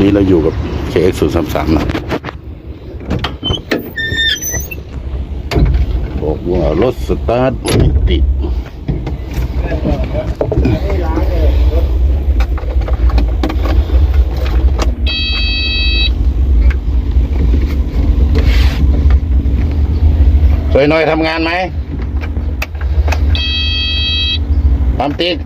นี้เราอยู่กับ KX 0 3 3นะบอกว่ารถสตาร์ทไม่ติดเคยน้อยทำงานไหมปั๊มติ๊ก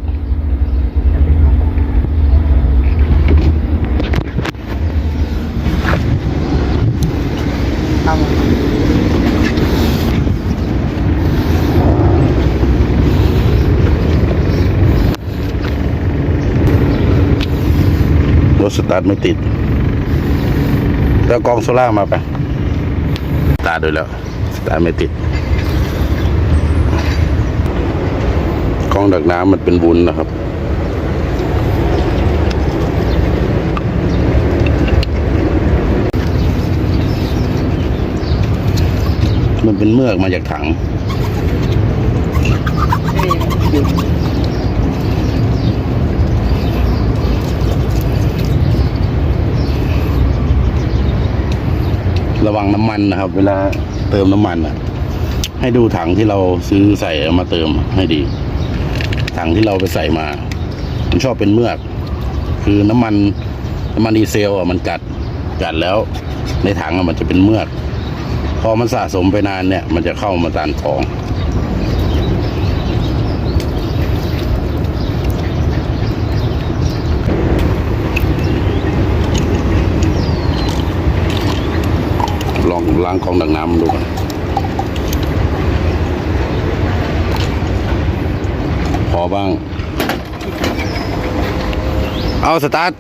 รถสตาร์ทไม่ติด แล้วกองโซล่ามาไปตาร์ทด้วยแล้วสตาร์ทไม่ติดกองดักน้ำมันเป็นวุ้นนะครับ มันเป็นเมือกมาจากถังระวังน้ำมันนะครับ เวลาเติมน้ำมันอะ ให้ดูถังที่เราซื้อใส่มาเติมให้ดี ถังที่เราไปใส่มา มันชอบเป็นเมือก คือน้ำมันน้ำมันดีเซลอะมันกัดกัดแล้ว ในถังอะมันจะเป็นเมือก พอมันสะสมไปนานเนี่ย มันจะเข้ามาตานของ ลองล้างกองดักน้ำดูก่อนพอบ้าง เอาสตาร์ท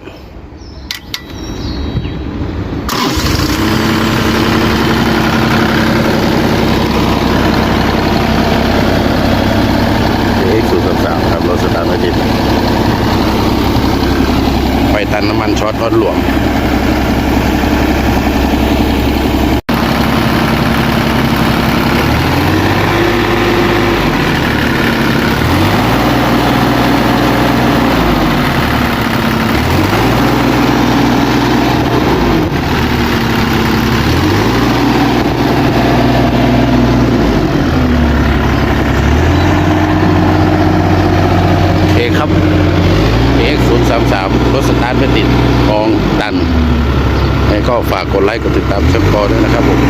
เอ็กซ์ศูนย์สามสามครับรถสตาร์ท ไม่ติดไปตันน้ำมันช็อตรถหลวง ศ033 รถสตาร์ทไม่ติดกองตันก็ฝากกดไลค์กดติดตามช่องกอด้วนะครับผม